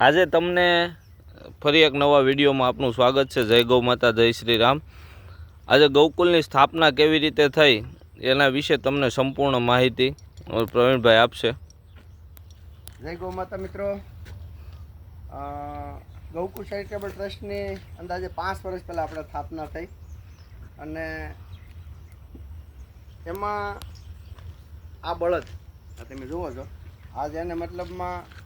આજે તમને ફરી એક નવા વિડીયોમાં આપનું સ્વાગત છે. જય ગૌ માતા, જય શ્રી રામ. આજે ગૌકુલની સ્થાપના કેવી રીતે થઈ એના વિશે તમને સંપૂર્ણ માહિતી પ્રવીણભાઈ આપશે. જય ગૌ માતા મિત્રો. ગૌકુલ ચેરિટેબલ ટ્રસ્ટની અંદાજે પાંચ વર્ષ પહેલાં આપણે સ્થાપના થઈ. અને એમાં આ બળદ તમે જુઓ છો આજ એને મતલબમાં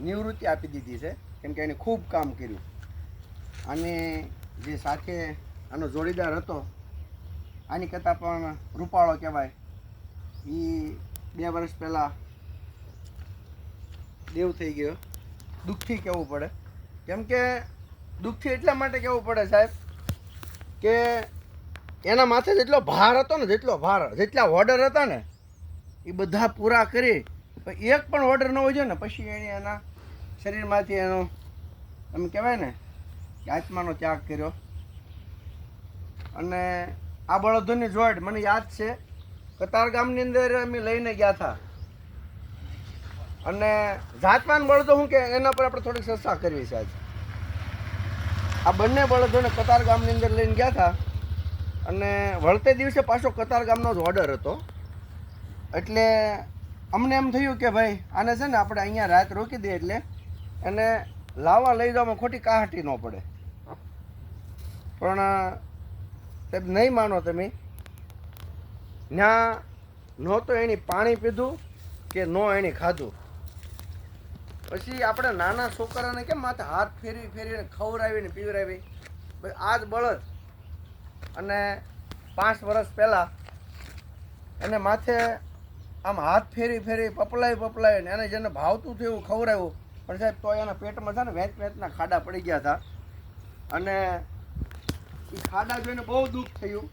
નિવૃત્તિ આપી દીધી છે, કેમ કે એને ખૂબ કામ કર્યું. અને જે સાથે આનો જોડીદાર હતો, આની કરતાં પણ રૂપાળો કહેવાય. એ બે વર્ષ પહેલાં દેવ થઈ ગયો. દુઃખથી કહેવું પડે? કેમ કે દુઃખથી એટલા માટે કહેવું પડે સાહેબ, કે એના માથે જેટલો ભાર હતો ને, જેટલો ભાર, જેટલા ઓર્ડર હતા ને, એ બધા પૂરા કરી એક પણ ઓર્ડર ન હોય ને, પછી એણે એના શરીરમાંથી એનો, એમ કહેવાય ને, કે આત્માનો ત્યાગ કર્યો. અને આ બળદોની જોડ, મને યાદ છે, કતાર ગામની અંદર અમે લઈને ગયા હતા. અને જાતમાન બળદો શું કે, એના પર આપણે થોડીક ચર્ચા કરવી છે આજે. આ બંને બળદોને કતાર ગામની અંદર લઈને ગયા હતા. અને વળતે દિવસે પાછો કતાર ગામનો જ ઓર્ડર હતો. એટલે અમને એમ થયું કે ભાઈ, આને છે ને આપણે અહીંયા રાત રોકી દઈએ એટલે એને લાવવા લઈ જવામાં ખોટી કાહટી ન પડે. પણ સાહેબ, નહીં માનો તમે. ત્યાં નહોતો એની પાણી પીધું કે ન એની ખાધું. પછી આપણે નાના છોકરાને કેમ માથે હાથ ફેરવી ફેરવીને ખવડાવીને પીવડાવી? ભાઈ આ જ બળદ. અને પાંચ વર્ષ પહેલાં એને માથે આમ હાથ ફેરી ફેરી પપલાવી પપલાવીને એને જેને ભાવતું થયું ખવડાવ્યું. પણ સાહેબ, તો એના પેટમાં છે ને વેચ વેચના ખાડા પડી ગયા હતા. અને એ ખાડા જોઈને બહુ દુઃખ થયું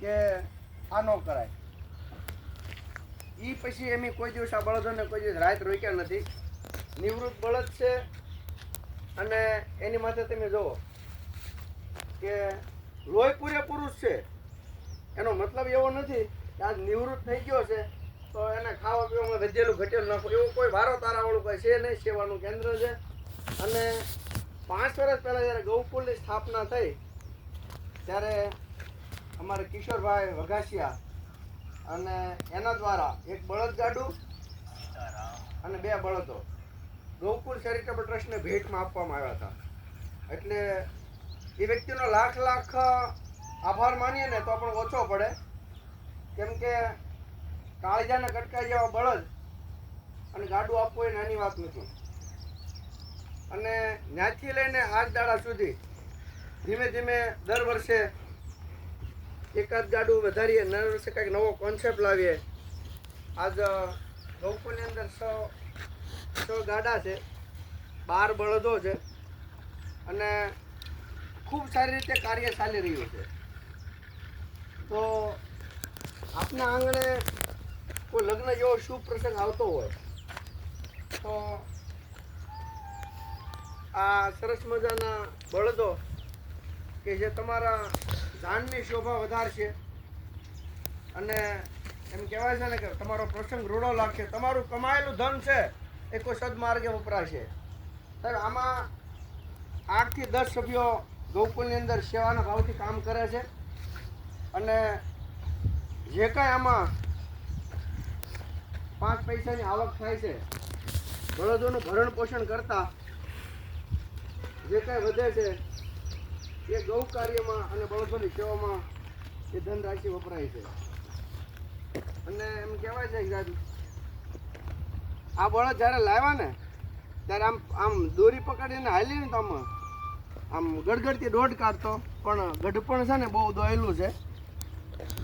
કે આ ન કરાય. એ પછી એમ કોઈ દિવસ આ બળદોને કોઈ દિવસ રાત રોક્યા નથી. નિવૃત્ત બળદ છે અને એની માથે તમે જુઓ કે લોહી પૂરેપૂરું છે. એનો મતલબ એવો નથી કે આ નિવૃત્ત થઈ ગયો છે તો એને ખાવા પીવામાં વધેલું ઘટેલું નાખો. એવું કોઈ વારો તારાવાળું કોઈ નહીં, સેવાનું કેન્દ્ર છે. અને પાંચ વર્ષ પહેલાં જ્યારે ગૌકુલની સ્થાપના થઈ, ત્યારે અમારે કિશોરભાઈ વઘાસિયા અને એના દ્વારા એક બળદ ગાડું અને બે બળદો ગૌકુલ ચેરિટેબલ ટ્રસ્ટને ભેટમાં આપવામાં આવ્યા હતા. એટલે એ વ્યક્તિનો લાખ લાખ આભાર માનીએ ને તો પણ ઓછો પડે. કેમ કે કાળજાને કટકાઈ જેવા બળદ અને ગાડું આપવું એ નાની વાત નથી. અને ત્યાંથી લઈને આજ દાડા સુધી ધીમે ધીમે દર વર્ષે એકાદ ગાડું વધારીએ, દર વર્ષે કંઈક નવો કોન્સેપ્ટ લાવીએ. આજ ગૌકુલની અંદર છ સો ગાડા છે. બાર બળદો છે. અને ખૂબ સારી રીતે કાર્ય ચાલી રહ્યું છે. તો આપના આંગણે કોઈ લગ્ન જેવો શુભ પ્રસંગ આવતો હોય, તો આ સરસ મજાના બળદો કે જે તમારા ધાનની શોભા વધારશે અને એમ કહેવાય છે ને કે તમારો પ્રસંગ રૂડો લાગશે, તમારું કમાયેલું ધન છે એ કોઈ સદમાર્ગે વપરાશે. સાહેબ, આમાં આઠથી દસ સભ્યો ગૌકુલની અંદર સેવાના ભાવથી કામ કરે છે અને જે કાંઈ આમાં પાંચ પૈસાની આવક થાય છે. બળદોનું ભરણ પોષણ કરતા જે કાંઈ વધે છે, એ ગૌ કાર્યમાં અને બળદોની સેવામાં એ ધનરાશિ વપરાય છે. અને એમ કહેવાય છે કે આ બળદ જ્યારે લાવ્યા ને, ત્યારે આમ આમ દોરી પકડીને હાલી ને તો આમ આમ ગડગડથી દોઢ કાઢતો. પણ ગઢપણ છે ને બહુ દોયેલું છે.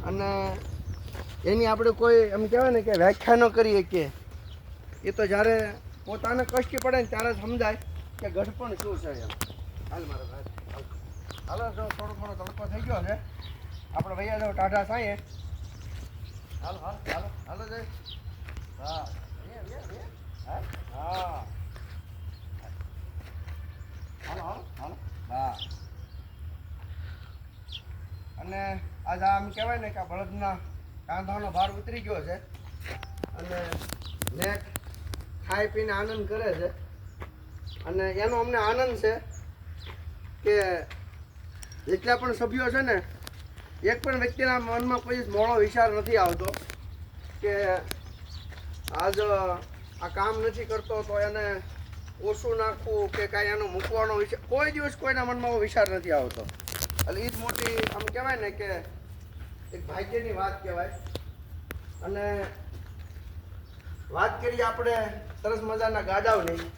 અને એની આપણે કોઈ એમ કહેવાય ને કે વ્યાખ્યા ન કરીએ કે એ તો જ્યારે પોતાને કષ્ટ પડે ને ત્યારે સમજાય કે ગઢપણ શું છે એમ. હાલ મારો ભાઈ. હાલ. જો થોડો થોડો તડકો થઈ ગયો છે. આપણે ભૈયા જો ટાઢા સાંયે હાલો હાલો હાલો હાલો જય. હા. હા હા. હાલો હાલો હાલો. હા. અને આજે આમ કહેવાય ને કે બળદના કાંધાનો ભાર ઉતરી ગયો છે. અને ને ખાઈ પીને આનંદ કરે છે. અને એનો અમને આનંદ છે કે જેટલા પણ સભ્યો છે ને, એક પણ વ્યક્તિના મનમાં કોઈ મોડો વિચાર નથી આવતો કે આજ આ કામ નથી કરતો તો એને ઓછું નાખવું કે કાંઈ એનો મૂકવાનો વિચાર, કોઈ દિવસ કોઈના મનમાં વિચાર નથી આવતો. એટલે એ જ મોટી, આમ કહેવાય ને કે એક ભાગ્યની વાત કહેવાય. અને વાત કરીએ આપણે સરસ મજાના ગાડાઓની,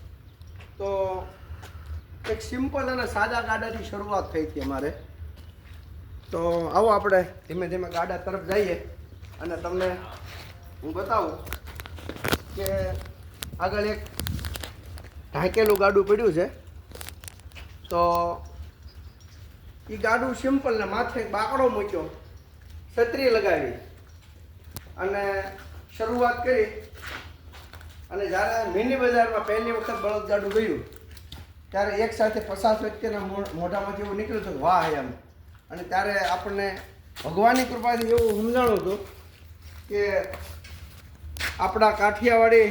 તો એક સિમ્પલ અને સાદા ગાડાની શરૂઆત થઈ હતી અમારે. તો આવો આપણે ધીમે ધીમે ગાડા તરફ જઈએ અને તમને હું બતાવું કે આગળ એક ઢાંકેલું ગાડું પડ્યું છે. તો એ ગાડું સિમ્પલ ને માથે બાકડો મૂક્યો. છત્રી લગાવી અને શરૂઆત કરી અને જ્યારે મિની બજારમાં પહેલી વખત બળદગાડું ગયું ત્યારે એક સાથે પચાસ વ્યક્તિના મોઢામાંથી એવું નીકળ્યું હતું, વાહ એમ. અને ત્યારે આપણને ભગવાનની કૃપાથી એવું સમજાણું હતું કે આપણા કાઠિયાવાડી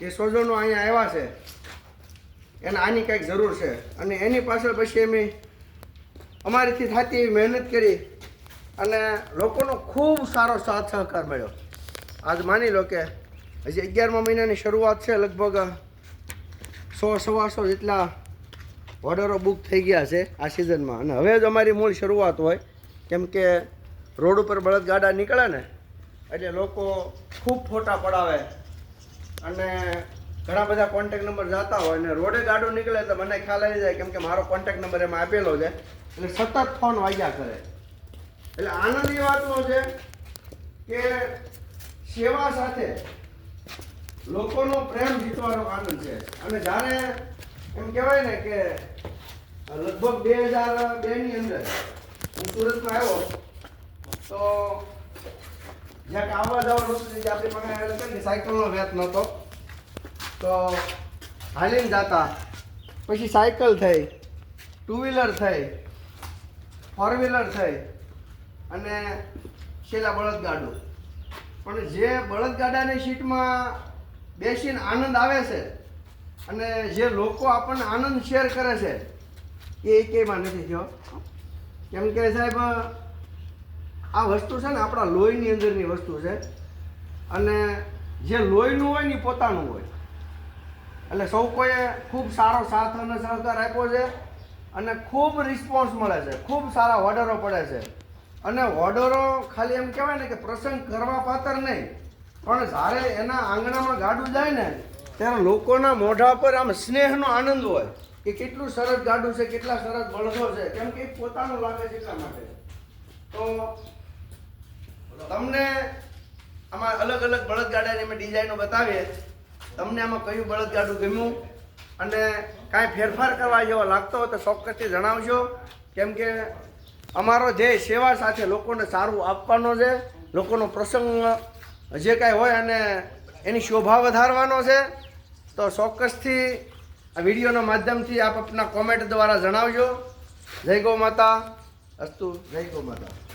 જે સોજનો અહીંયા આવ્યા છે, એને આની કંઈક જરૂર છે. અને એની પાછળ પછી અમે અમારીથી થતી એવી મહેનત કરી અને લોકોનો ખૂબ સારો સાથ સહકાર મળ્યો. આજ માની લો કે હજી અગિયારમા મહિનાની શરૂઆત છે, લગભગ સો સવાસો જેટલા ઓર્ડરો બુક થઈ ગયા છે આ સિઝનમાં. અને હવે જ અમારી મૂળ શરૂઆત હોય, કેમ કે રોડ ઉપર બળદગાડા નીકળે ને, એટલે લોકો ખૂબ ફોટા પડાવે. અને ઘણા બધા કોન્ટેક નંબર જતા હોય અને રોડે ગાડું નીકળે તો મને ખ્યાલ આવી જાય, કેમ કે મારો કોન્ટેક નંબર એમાં આપેલો છે. એટલે સતત ફોન વાગ્યા કરે. એટલે આનંદની વાતનો છે કે સેવા સાથે લોકોનો પ્રેમ જીતવાનો આનંદ છે. અને જ્યારે એમ કહેવાય ને કે લગભગ બે હજાર બેની અંદર હું સુરતમાં આવ્યો તો જ્યાં આવવા જવાનું હતું જે આપણી પાસે કે ને સાયકલનો વેત નહોતો. તો હાલીને જતા. પછી સાયકલ થઈ, ટુ વ્હીલર થઈ, ફોર વ્હીલર થઈ. અને છેલ્લા બળદગાડું. પણ જે બળદગાડાની સીટમાં બેસીને આનંદ આવે છે અને જે લોકો આપણને આનંદ શેર કરે છે, એ કેમાં નથી થયો. કેમ કે સાહેબ, આ વસ્તુ છે ને આપણા લોહીની અંદરની વસ્તુ છે. અને જે લોહીનું હોય ને પોતાનું હોય. એટલે સૌ કોઈએ ખૂબ સારો સાથ અને સહકાર આપ્યો છે અને ખૂબ રિસ્પોન્સ મળે છે. ખૂબ સારા ઓર્ડરો પડે છે. અને ઓર્ડરો ખાલી એમ કહેવાય ને કે પ્રસંગ કરવા પાત્ર નહીં. પણ જ્યારે એના આંગણામાં ગાડું જાય ને, ત્યારે લોકોના મોઢા પર આમ સ્નેહનો આનંદ હોય. કે કેટલું સરસ ગાડું છે, કેટલા સરસ બળદો છે. કેમ કે પોતાનું લાગે છે એટલા માટે. તો તમને આમાં અલગ અલગ બળદગાડાની અમે ડિઝાઇનો બતાવીએ. તમને આમાં કયું બળદગાડું ગમ્યું? અને કાંઈ ફેરફાર કરવા જેવો લાગતો હોય તો ચોક્કસથી જણાવજો. કેમ કે અમારો જે સેવા સાથે લોકોને સારું આપવાનો છે, લોકોનો પ્રસંગ જે કાંઈ હોય અને એની શોભા વધારવાનો છે, તો ચોક્કસથી આ વિડીયોના માધ્યમથી આપ આપના કોમેન્ટ દ્વારા જણાવજો. જય ગૌ માતા. અસ્તુ, જય ગૌ માતા.